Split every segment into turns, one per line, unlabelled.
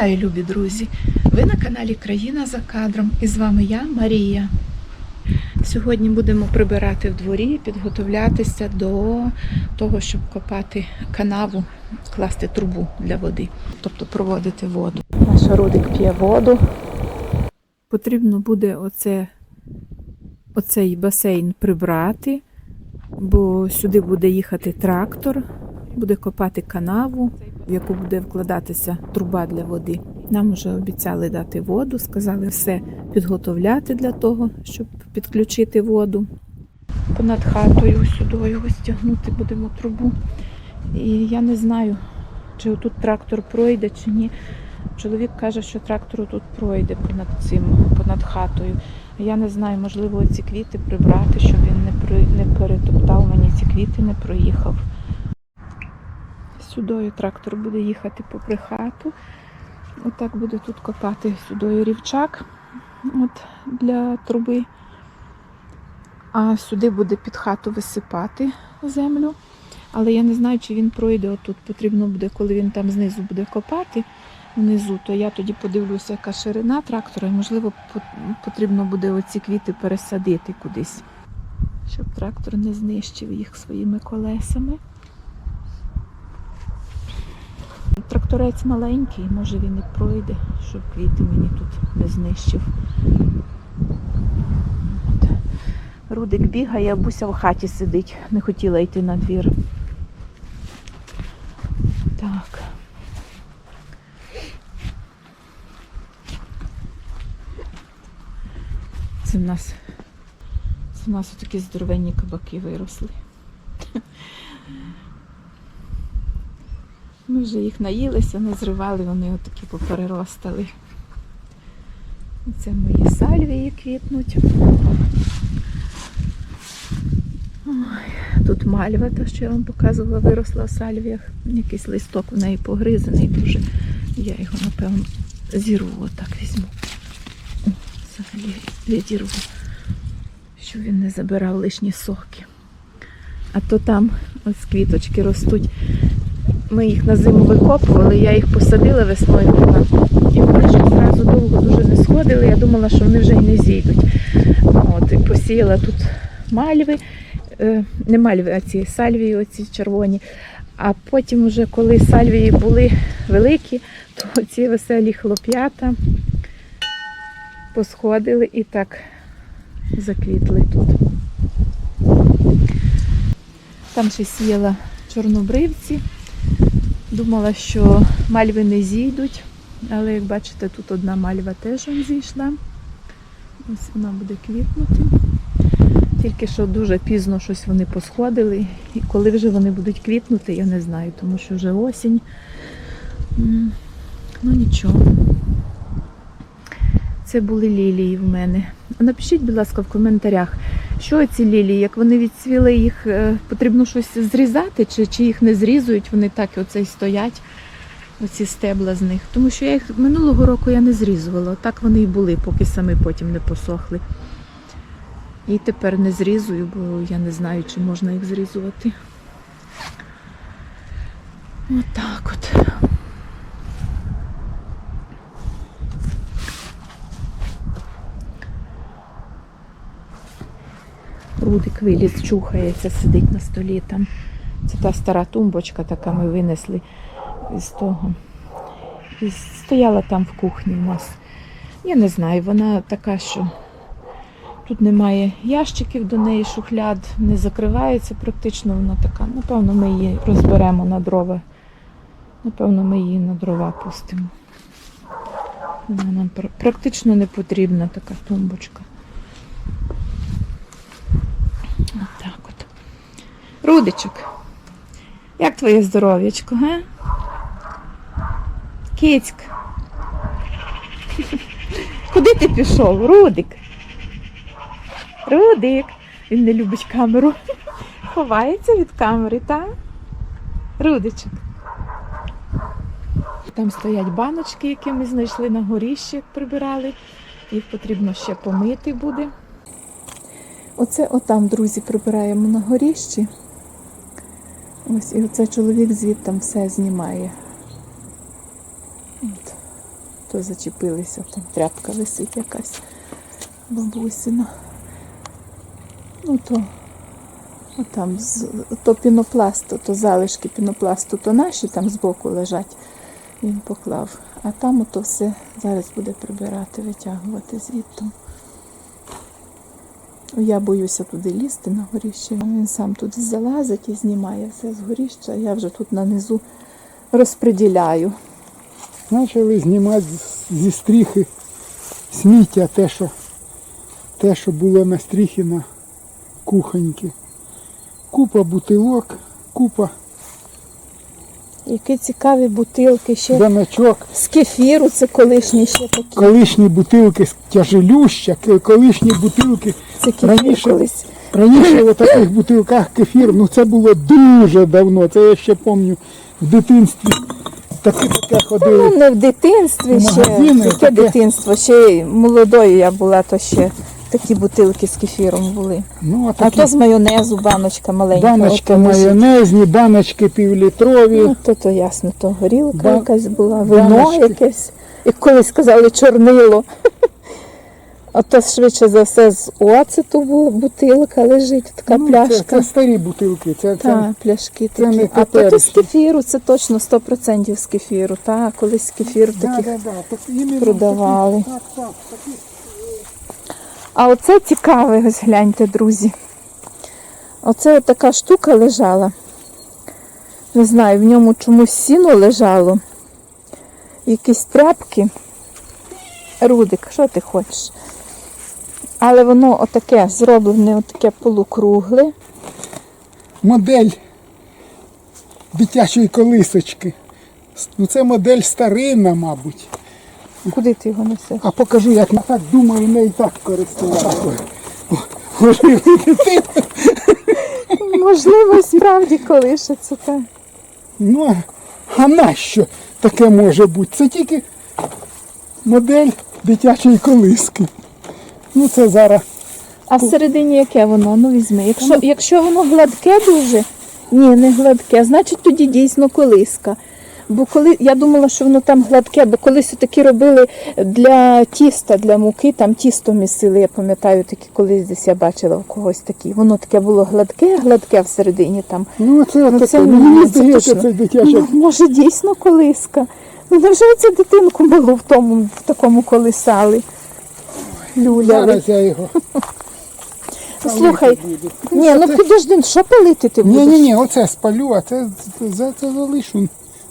Вітаю, любі друзі! Ви на каналі Країна за кадром і з вами я, Марія. Сьогодні будемо прибирати в дворі, підготовлятися до того, щоб копати канаву, класти трубу для води, тобто проводити воду. Наш родик п'є воду. Потрібно буде оце, оцей басейн прибрати, бо сюди буде їхати трактор, буде копати канаву, в яку буде вкладатися труба для води. Нам вже обіцяли дати воду, сказали все підготовляти для того, щоб підключити воду. Понад хатою сюди ось тягнути будемо трубу. І я не знаю, чи тут трактор пройде, чи ні. Чоловік каже, що трактор тут пройде понад цим, понад хатою. Я не знаю, можливо, ці квіти прибрати, щоб він не, не перетоптав мені ці квіти, не проїхав. Сюдою трактор буде їхати попри хату. Отак буде тут копати сюдою рівчак от, для труби. А сюди буде під хату висипати землю. Але я не знаю, чи він пройде отут. Потрібно буде, коли він там знизу буде копати, внизу, то я тоді подивлюся, яка ширина трактора, і можливо потрібно буде оці квіти пересадити кудись, щоб трактор не знищив їх своїми колесами. Тракторець маленький, може він і пройде, щоб квіти мені тут не знищив. Рудик бігає, а Буся в хаті сидить, не хотіла йти на двір. Так. Це в нас, це в нас такі здоровенні кабаки виросли. Ми вже їх наїлися, назривали, вони отакі попереростали. Це мої сальвії квітнуть. Ой, тут мальва, та що я вам показувала, виросла в сальвіях. Якийсь листок в неї погризаний дуже. Я його, напевно, зірву, отак візьму. О, Взагалі відірву, щоб він не забирав лишні соки. А то там ось квіточки ростуть. Ми їх на зиму викопували, я їх посадила весною. І вони ж зразу довго дуже не сходили. Я думала, що вони вже й не зійдуть. От, і посіяла тут мальви, е, не мальви, а ці сальвії, оці червоні. А потім, вже коли сальвії були великі, то ці веселі хлоп'ята посходили і так заквітли тут. Там ще сіяла чорнобривці. Думала, що мальви не зійдуть, але як бачите, тут одна мальва теж зійшла. Ось вона буде квітнути. Тільки що дуже пізно щось вони посходили. І коли вже вони будуть квітнути, я не знаю, тому що вже осінь. Ну нічого. Це були лілії в мене. Напишіть, будь ласка, в коментарях, що ці лілії, як вони відцвіли, їх е, потрібно щось зрізати, чи, чи їх не зрізують, вони так оце й стоять, оці стебла з них. Тому що я їх минулого року я не зрізувала. Так вони і були, поки самі потім не посохли. І тепер не зрізую, бо я не знаю, чи можна їх зрізувати. Отак от. Рудик виліз, чухається, сидить на столі там. Це та стара тумбочка, така ми винесли з того. І стояла там в кухні у нас. Я не знаю, вона така, що тут немає ящиків до неї, шухляд, не закривається практично, вона така. Напевно, ми її розберемо на дрова. Напевно, ми її на дрова пустимо. Вона нам практично не потрібна така тумбочка. Отак от. Рудичок, як твоє здоров'ячко, га? Кицьк. Куди ти пішов? Рудик? Рудик. Він не любить камеру. Ховається від камери, так? Рудичок. Там стоять баночки, які ми знайшли на горіщі, прибирали. Їх потрібно ще помити буде. Оце отам, друзі, прибираємо на горіщі. Ось і оце чоловік звідти все знімає. От. то зачепилися, там тряпка висить якась бабусина. Ну то а там то пінопласту, то залишки пінопласту, то наші там збоку лежать. Він поклав. А там ото все зараз буде прибирати, витягувати звідти. Я боюся туди лізти на горіще. Він сам туди залазить і знімає все з горіща. Я вже тут нанизу розподіляю.
Почали знімати зі стріхи сміття, те, що, те, що було на стріхі на кухоньки. Купа бутилок, купа
Які цікаві бутилки ще
баночок,
з кефіру, це колишні ще такі.
колишні бутилки з тяжелюща, колишні бутилки.
Це кефір
Раніше,
колись.
раніше в таких бутилках кефір, ну це було дуже давно. Це я ще пам'ятаю в дитинстві. Таке таке
Ну, не в дитинстві
В
ще. Яке
таке.
дитинство? Ще молодою я була, то ще такі бутилки з кефіром були.
Ну, а
А то з майонезу баночка маленька.
баночки майонезні, баночки півлітрові.
Ну, то, то ясно, то горілка
Ба-
якась була, вино
баночки.
якесь. Як колись казали, чорнило. А то швидше за все з оцету бу- бутилка лежить, така
Ну, це,
пляшка.
це старі бутилки. Це, це,
пляшки
це не
а то, з кефіру, це точно 100% з кефіру. Так, колись кефір
да,
таких.
да, да, так,
продавали.
Такі, так, так, такі.
А оце цікаве, ось гляньте, друзі. Оце от така штука лежала. Не знаю, в ньому чомусь сіно лежало. Якісь тряпки. Рудик, що ти хочеш? Але воно отаке зроблене, отаке полукругле.
Модель дитячої колисочки. Ну це модель старинна, мабуть.
Куди ти його несеш?
А покажу, як я так думаю, не і так користувався.
Можливо, справді колишиться так.
Ну, а нащо таке може бути? Це тільки модель дитячої колиски. Ну це зараз.
А всередині яке воно? Ну візьми. Якщо, якщо воно гладке дуже, ні, не гладке, значить тоді дійсно колиска. Бо коли я думала, що воно там гладке, бо колись такі робили для тіста, для муки, там тісто місили, я пам'ятаю, такі колись десь я бачила у когось такі. Воно таке було гладке, гладке всередині там.
Ну це
Ну, це
Мені здається, це дитяча.
Ну, може, дійсно колиска. Ну невже це дитинку було в тому, в такому колисали? Люляли.
Зараз я його.
Слухай, ні, ну підожди, що палити ти
Ні, ні, ні, оце спалю, а це, це, це залишу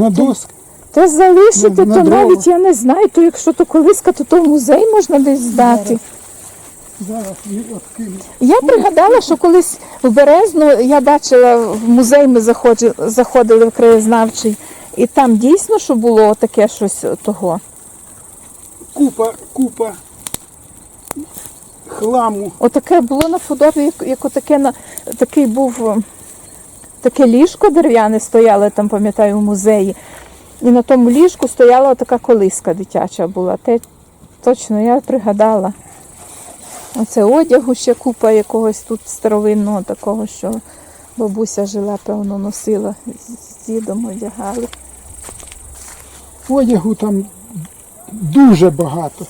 на доск.
Та залишити,
На- на
то
дрова.
навіть я не знаю, то якщо то колиска, то то в музей можна десь здати.
Зараз.
Я пригадала, що колись в Березну я бачила в музей, ми заходили, заходили в краєзнавчий, і там дійсно що було таке щось того.
Купа, купа хламу.
Отаке було наподобі, як, як отаке на такий був таке ліжко дерев'яне стояло, там пам'ятаю, в музеї. І на тому ліжку стояла така колиска дитяча була. Те точно я пригадала. Оце одягу ще купа якогось тут старовинного такого, що бабуся жила, певно, носила. З дідом одягали.
Одягу там дуже багато.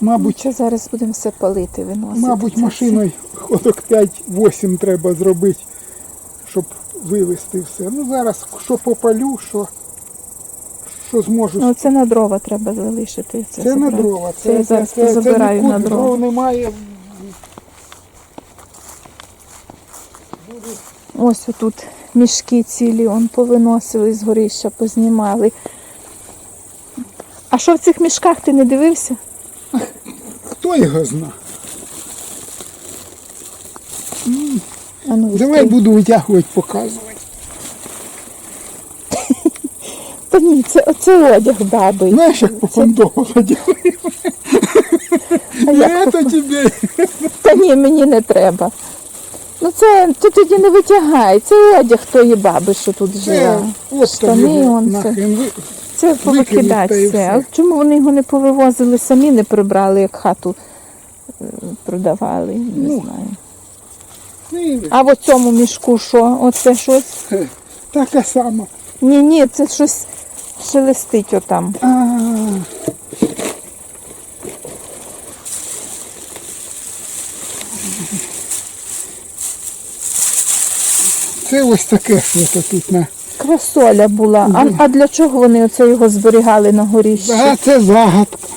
Мабуть,
Що зараз будемо все палити, виносити.
мабуть, машиною ходок 5-8 треба зробити, щоб вивезти все. Ну зараз що попалю, що, що зможу.
Ну, це на дрова треба залишити. Це,
це на дрова.
Це, я зараз позабираю
нікуди,
на дрова.
Дров немає.
Ось отут мішки цілі, он повиносили з горища, познімали. А що в цих мішках ти не дивився?
Хто його зна?
А ну,
Давай буду витягувати, показувати.
Та ні, це, це одяг баби.
Знаєш, як
як
Це тобі.
Та ні, мені не треба. Ну це ти тоді не витягай, це одяг тої баби, що тут
от
Штани, он це. Це повикидати все. А чому вони його не повивозили самі, не прибрали, як хату е, продавали? Не
Ну.
знаю. А в цьому мішку що? Оце щось?
Таке саме.
Ні, ні, це щось шелестить отам.
Це ось таке що тут на.
Красоля була. А, а для чого вони оце його зберігали на горіщі?
А це загадка.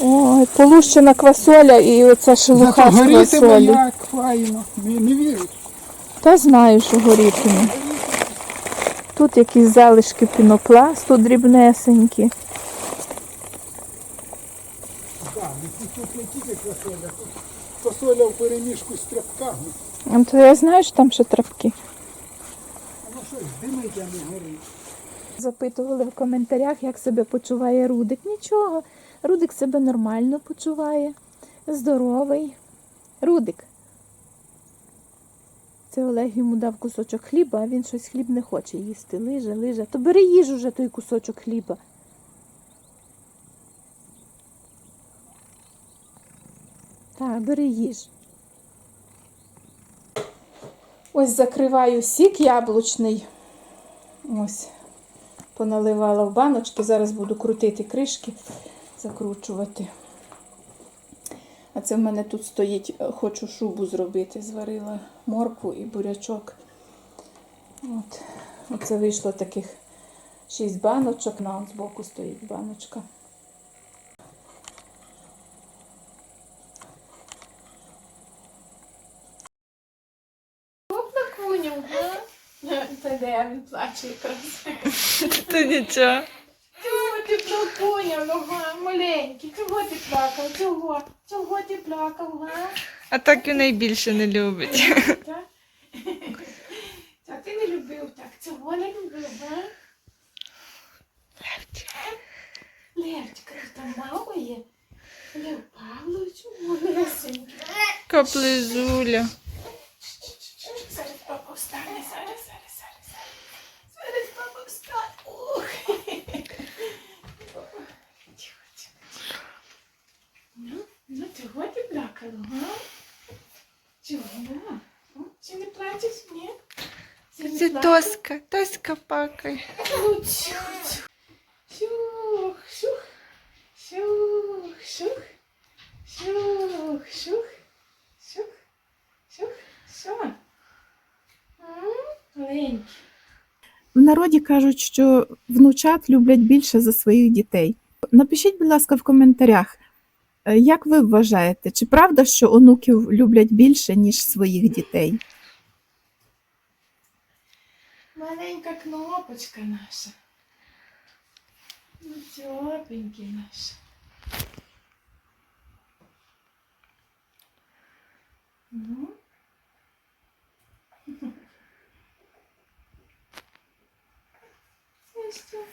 Ой, полущена квасоля і оця шелуха з
горітиме
квасолі.
як файно. Не, не вірить.
Та знаю, що горітиме. Тут якісь залишки пінопласту дрібнесенькі.
Так, ну тут не тільки квасоля, тут квасоля в переміжку з тряпками.
А То я знаю, що там ще травки.
Воно щось димить, а не горить.
Запитували в коментарях, як себе почуває Рудик. Нічого. Рудик себе нормально почуває. Здоровий. Рудик. Це Олег йому дав кусочок хліба, а він щось хліб не хоче їсти. Лиже, лиже. То бери їж уже той кусочок хліба. Так, бери їж. Ось закриваю сік яблучний. Ось, поналивала в баночки. Зараз буду крутити кришки, закручувати. А це в мене тут стоїть, е, хочу шубу зробити. Зварила моркву і бурячок. От. Оце вийшло таких 6 баночок. На от збоку стоїть баночка.
Та де він плаче якраз.
То нічого.
Ти поняв, ну га, маленький, чого ти плакав, чого? Чого ти плакав, га?
А так він найбільше не любить.
Так? Та ти не любив так, цього не любив, га? Левчика, ти там мама є? Лев Павлович, лесенький.
Каплизуля.
Зараз папа встане, зараз. Зараз папа встане. Ух. Тихо, тихо, тихо. Ну, чого ти плакала, га? Чого? Чи не плачеш, ні? Чи не
Це
плакала?
тоска, тоска пакає.
Шух, шух, шух, шух, шух, шух, шух, шух, шух.
В народі кажуть, що внучат люблять більше за своїх дітей. Напишіть, будь ласка, в коментарях, як ви вважаєте, чи правда, що онуків люблять більше, ніж своїх дітей?
Маленька кнопочка наша. Тепленький наш. Ну. Ну, що?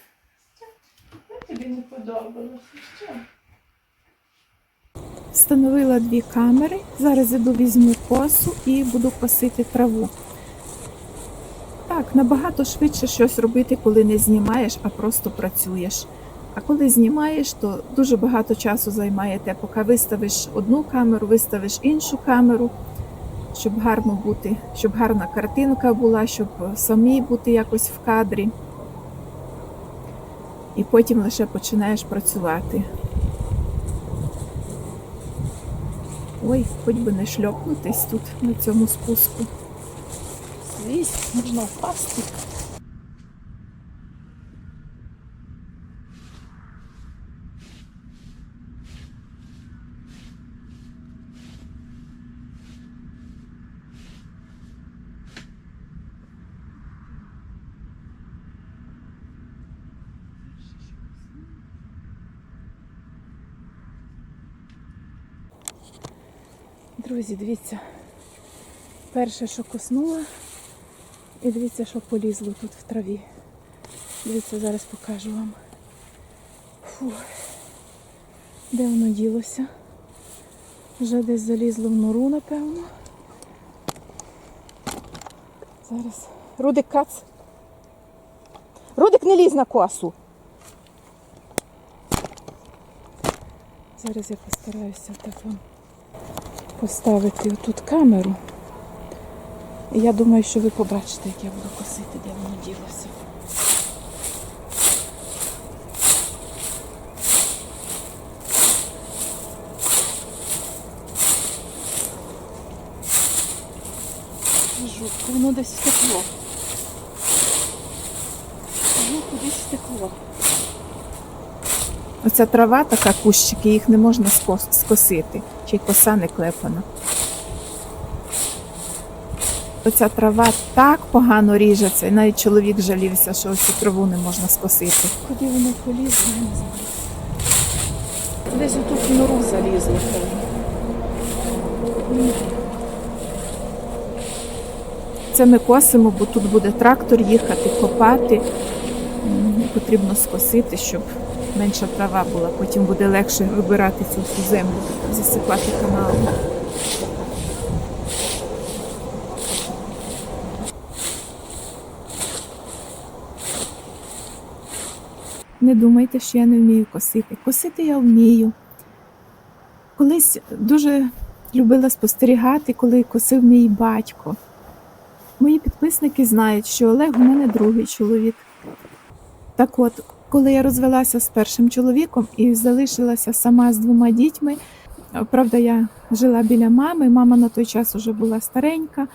Ну, тобі не подобалося, що?
Встановила дві камери. Зараз іду візьму косу і буду косити траву. Так, набагато швидше щось робити, коли не знімаєш, а просто працюєш. А коли знімаєш, то дуже багато часу займає те, поки виставиш одну камеру, виставиш іншу камеру, щоб гарно бути, щоб гарна картинка була, щоб самій бути якось в кадрі. І потім лише починаєш працювати. Ой, хоч би не шльопнутись тут на цьому спуску. Звісно, можна впасти. Друзі, дивіться. Перше, що коснула, і дивіться, що полізло тут в траві. Дивіться, зараз покажу вам. Фу. Де воно ділося? Вже десь залізло в нору, напевно. Зараз. Рудик кац. Рудик не лізь на косу. Зараз я постараюся так вам поставити отут камеру. І я думаю, що ви побачите, як я буду косити, де воно ділося. Жутко, воно десь втекло.
бачите кого?
Оця трава, така кущики, їх не можна скосити, чи й коса не клепана. Оця трава так погано ріжеться, і навіть чоловік жалівся, що ось цю траву не можна скосити. Куди вони полізли, я не знаю. Десь отут в нору залізли. Це ми косимо, бо тут буде трактор їхати, копати. Потрібно скосити, щоб менша трава була. Потім буде легше вибирати цю всю землю, засипати каналом. Не думайте, що я не вмію косити. Косити я вмію. Колись дуже любила спостерігати, коли косив мій батько. Мої підписники знають, що Олег у мене другий чоловік. Так от, коли я розвелася з першим чоловіком і залишилася сама з двома дітьми, правда, я жила біля мами, мама на той час вже була старенька,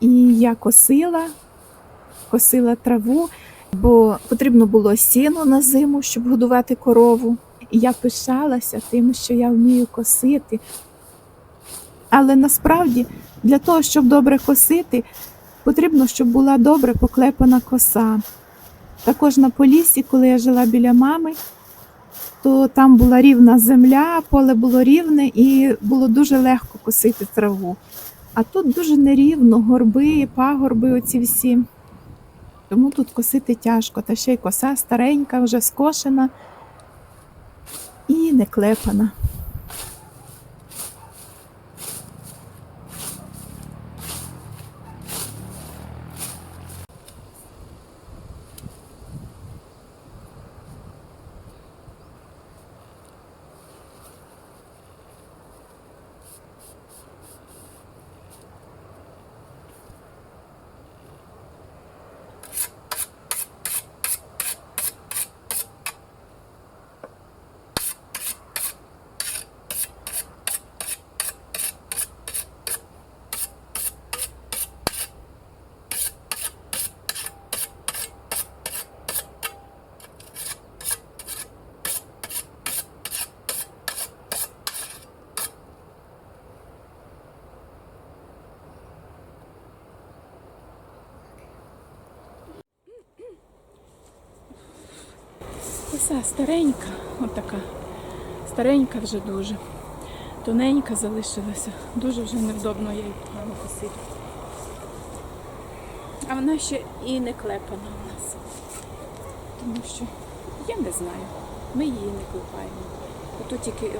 і я косила, косила траву, бо потрібно було сіно на зиму, щоб годувати корову. І я пишалася тим, що я вмію косити. Але насправді для того, щоб добре косити, потрібно, щоб була добре поклепана коса. Також на Поліссі, коли я жила біля мами, то там була рівна земля, поле було рівне і було дуже легко косити траву. А тут дуже нерівно, горби, пагорби, оці всі. Тому тут косити тяжко. Та ще й коса старенька, вже скошена і не клепана. Коса старенька, отака. Старенька вже дуже. Тоненька залишилася. Дуже вже невдобно її погано косити. А вона ще і не клепана у нас. Тому що я не знаю. Ми її не клепаємо. Ото тільки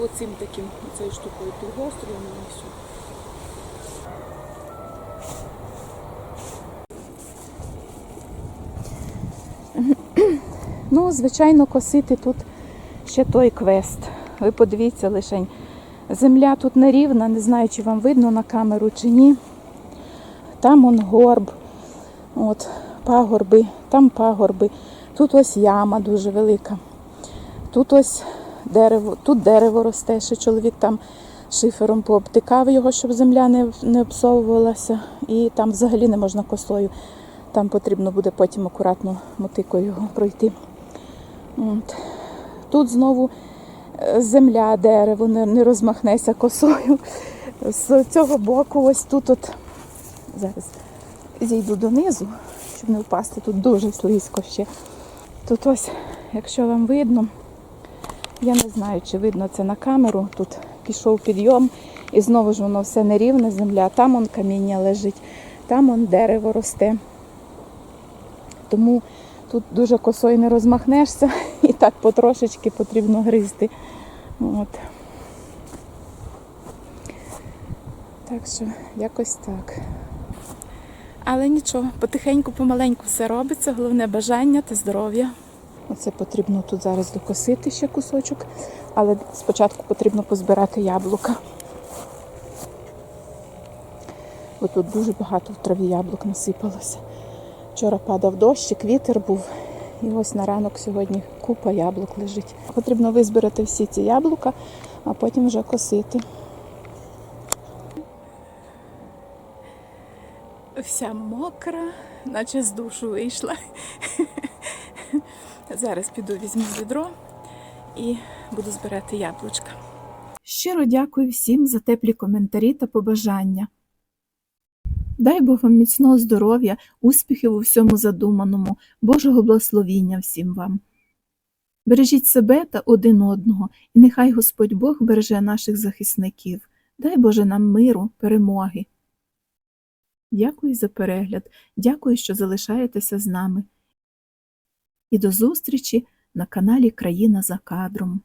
оцим таким, цією штукою підгострюємо і все. Звичайно, косити тут ще той квест. Ви подивіться лишень. Земля тут нерівна, не знаю, чи вам видно на камеру чи ні. Там он горб, от, пагорби, там пагорби. Тут ось яма дуже велика. Тут ось дерево, тут дерево росте, ще чоловік там шифером пообтикав його, щоб земля не, не обсовувалася. І там взагалі не можна косою. Там потрібно буде потім акуратно мотикою його пройти. От. Тут знову е, земля, дерево, не, не косою. З цього боку, ось тут от зараз зійду донизу, щоб не впасти. Тут дуже слизько ще. Тут ось, якщо вам видно, я не знаю, чи видно це на камеру. Тут пішов підйом, і знову ж воно все нерівне, земля. Там он каміння лежить, там он дерево росте. Тому тут дуже косою не розмахнешся і так потрошечки потрібно гризти. От. Так що якось так. Але нічого, потихеньку, помаленьку все робиться, головне бажання та здоров'я. Оце потрібно тут зараз докосити ще кусочок, але спочатку потрібно позбирати яблука. Бо тут дуже багато в траві яблук насипалося. Вчора падав дощик, вітер був. І ось на ранок сьогодні купа яблук лежить. Потрібно визбирати всі ці яблука, а потім вже косити. Вся мокра, наче з душу вийшла. Зараз піду візьму відро і буду збирати яблучка. Щиро дякую всім за теплі коментарі та побажання. Дай Бог вам міцного здоров'я, успіхів у всьому задуманому, Божого благословіння всім вам. Бережіть себе та один одного, і нехай Господь Бог береже наших захисників. Дай Боже нам миру, перемоги. Дякую за перегляд, дякую, що залишаєтеся з нами. І до зустрічі на каналі Країна за кадром.